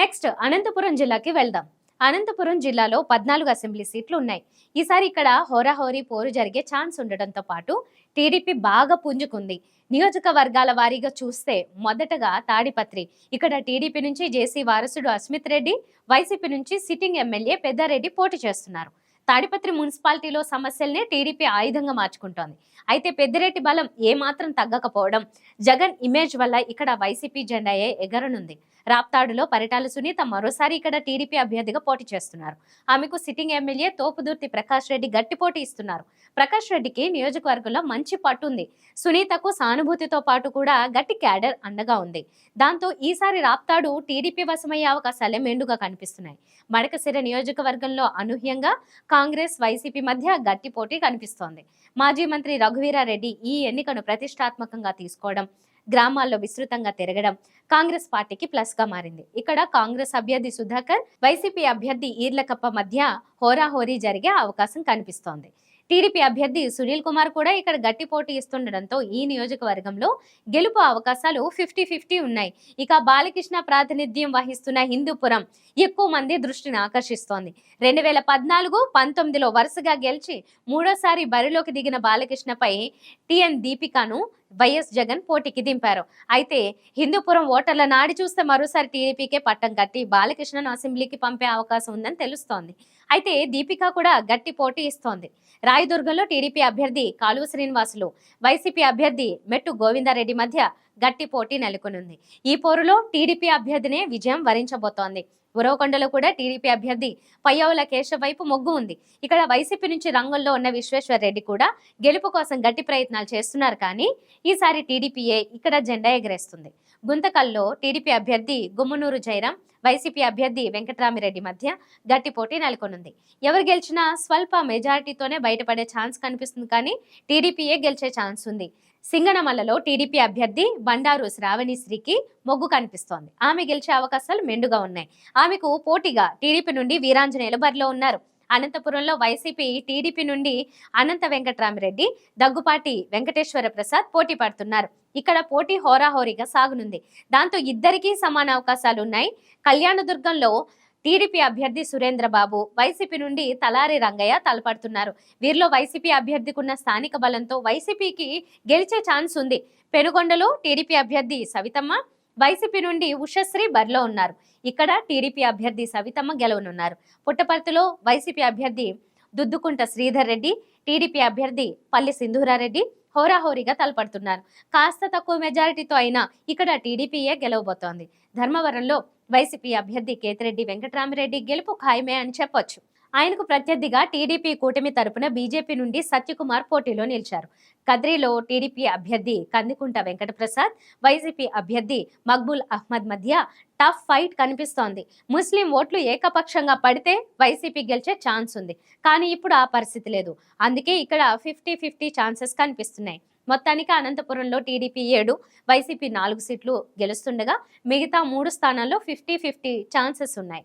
Next Anantapuram జిల్లాకి వెళ్దాం. అనంతపురం జిల్లాలో పద్నాలుగు అసెంబ్లీ సీట్లు ఉన్నాయి. ఈసారి ఇక్కడ హోరాహోరీ పోరు జరిగే ఛాన్స్ ఉండడంతో పాటు టీడీపీ బాగా పుంజుకుంది. నియోజకవర్గాల వారీగా చూస్తే మొదటగా తాడిపత్రి ఇక్కడ టీడీపీ నుంచి జేసీ వారసుడు అస్మిత్ రెడ్డి వైసీపీ నుంచి సిట్టింగ్ ఎమ్మెల్యే పెద్దారెడ్డి పోటీ చేస్తున్నారు. తాడిపత్రి మున్సిపాలిటీలో సమస్యల్నే టీడీపీ ఆయుధంగా మార్చుకుంటోంది. అయితే పెద్దిరెడ్డి బలం ఏమాత్రం తగ్గకపోవడం జగన్ ఇమేజ్ వల్ల ఇక్కడ వైసీపీ జెండాయే ఎగరనుంది. రాప్తాడులో పరిటాల సునీత మరోసారి ఇక్కడ టీడీపీ అభ్యర్థిగా పోటీ చేస్తున్నారు. ఆమెకు సిట్టింగ్ ఎమ్మెల్యే తోపుదుర్తి ప్రకాష్ రెడ్డి గట్టి పోటీ ఇస్తున్నారు. ప్రకాష్ రెడ్డికి నియోజకవర్గంలో మంచి పట్టు ఉంది సునీతకు సానుభూతితో పాటు కూడా గట్టి క్యాడర్ అండగా ఉంది. దాంతో ఈసారి రాప్తాడు టీడీపీ వశమయ్యే అవకాశాలే మెండుగా కనిపిస్తున్నాయి. మడకసిర నియోజకవర్గంలో అనూహ్యంగా కాంగ్రెస్ వైసీపీ మధ్య గట్టి పోటీ కనిపిస్తోంది. మాజీ మంత్రి రఘువీరారెడ్డి ఈ ఎన్నికను ప్రతిష్టాత్మకంగా తీసుకోవడం గ్రామాల్లో విస్తృతంగా తిరగడం కాంగ్రెస్ పార్టీకి ప్లస్గా మారింది. ఇక్కడ కాంగ్రెస్ అభ్యర్థి సుధాకర్ వైసీపీ అభ్యర్థి ఈర్లకప్ప మధ్య హోరాహోరీ జరిగే అవకాశం కనిపిస్తోంది. టీడీపీ అభ్యర్థి సునీల్ కుమార్ కూడా ఇక్కడ గట్టి పోటీ ఇస్తుండడంతో ఈ నియోజకవర్గంలో గెలుపు అవకాశాలు ఫిఫ్టీ ఫిఫ్టీ ఉన్నాయి. ఇక బాలకృష్ణ ప్రాతినిధ్యం వహిస్తున్న హిందూపురం ఎక్కువ మంది దృష్టిని ఆకర్షిస్తోంది. రెండు వేల పద్నాలుగు పంతొమ్మిదిలో వరుసగా గెలిచి మూడోసారి బరిలోకి దిగిన బాలకృష్ణపై టిఎన్ దీపికను వైఎస్ జగన్ పోటీకి దింపారు. అయితే హిందూపురం ఓటర్ల నాడి చూస్తే మరోసారి టీడీపీకే పట్టం కట్టి బాలకృష్ణను అసెంబ్లీకి పంపే అవకాశం ఉందని తెలుస్తోంది. అయితే దీపిక కూడా గట్టి పోటీ ఇస్తోంది. రాయదుర్గంలో టీడీపీ అభ్యర్థి కాలువ శ్రీనివాసులు వైసీపీ అభ్యర్థి మెట్టు గోవిందారెడ్డి మధ్య గట్టి పోటీ నెలకొనుంది. ఈ పోరులో టీడీపీ అభ్యర్థినే విజయం వరించబోతోంది. ఉరవకొండలో కూడా టీడీపీ అభ్యర్థి పయ్యావుల కేశవ్ వైపు మొగ్గు ఉంది. ఇక్కడ వైసీపీ నుంచి రంగంలో ఉన్న విశ్వేశ్వర్ రెడ్డి కూడా గెలుపు కోసం గట్టి ప్రయత్నాలు చేస్తున్నారు కానీ ఈసారి టీడీపీఏ ఇక్కడ జెండా ఎగరేస్తుంది. గుంతకల్లో టీడీపీ అభ్యర్థి గుమ్మనూరు జయరాం వైసీపీ అభ్యర్థి వెంకటరామిరెడ్డి మధ్య గట్టి పోటీ నెలకొనుంది. ఎవరు గెలిచినా స్వల్ప మెజారిటీతోనే బయటపడే ఛాన్స్ కనిపిస్తుంది కానీ టీడీపీయే గెలిచే ఛాన్స్ ఉంది. సింగనమల్లలో టీడీపీ అభ్యర్థి బండారు శ్రావణిశ్రీకి మొగ్గు కనిపిస్తోంది. ఆమె గెలిచే అవకాశాలు మెండుగా ఉన్నాయి. ఆమెకు పోటీగా టీడీపీ నుండి వీరాంజనేయులు బరిలో ఉన్నారు. అనంతపురంలో వైసీపీ టీడీపీ నుండి అనంత వెంకట్రామిరెడ్డి దగ్గుపాటి వెంకటేశ్వర ప్రసాద్ పోటీ పడుతున్నారు. ఇక్కడ పోటీ హోరాహోరీగా సాగునుంది. దాంతో ఇద్దరికీ సమాన అవకాశాలు ఉన్నాయి కళ్యాణదుర్గంలో టీడీపీ అభ్యర్థి సురేంద్ర బాబు వైసీపీ నుండి తలారి రంగయ్య తలపడుతున్నారు. వీరిలో వైసీపీ అభ్యర్థికి ఉన్న స్థానిక బలంతో వైసీపీకి గెలిచే ఛాన్స్ ఉంది పెనుగొండలో టీడీపీ అభ్యర్థి సవితమ్మ వైసీపీ నుండి ఉషశ్రీ బరిలో ఉన్నారు. ఇక్కడ టీడీపీ అభ్యర్థి సవితమ్మ గెలవనున్నారు. పుట్టపర్తిలో వైసీపీ అభ్యర్థి దుద్దుకుంట శ్రీధర్ రెడ్డి టీడీపీ అభ్యర్థి పల్లి సింధూరారెడ్డి హోరాహోరీగా తలపడుతున్నారు. కాస్త తక్కువ మెజారిటీతో అయినా ఇక్కడ టీడీపీయే గెలవబోతోంది. ధర్మవరంలో వైసీపీ అభ్యర్థి కేతిరెడ్డి వెంకటరామిరెడ్డి గెలుపు ఖాయమే అని చెప్పొచ్చు. ఆయనకు ప్రత్యర్థిగా టీడీపీ కూటమి తరపున బీజేపీ నుండి సత్యకుమార్ పోటీలో నిలిచారు. కద్రిలో టీడీపీ అభ్యర్థి కందికుంట వెంకటప్రసాద్ వైసీపీ అభ్యర్థి మక్బూల్ అహ్మద్ మధ్య టఫ్ ఫైట్ కనిపిస్తోంది. ముస్లిం ఓట్లు ఏకపక్షంగా పడితే వైసీపీ గెలిచే ఛాన్స్ ఉంది. కానీ ఇప్పుడు ఆ పరిస్థితి లేదు. అందుకే ఇక్కడ ఫిఫ్టీ ఫిఫ్టీ ఛాన్సెస్ కనిపిస్తున్నాయి. మొత్తానికి అనంతపురంలో టీడీపీ ఏడు వైసీపీ నాలుగు సీట్లు గెలుస్తుండగా మిగతా మూడు స్థానాల్లో ఫిఫ్టీ ఫిఫ్టీ ఛాన్సెస్ ఉన్నాయి.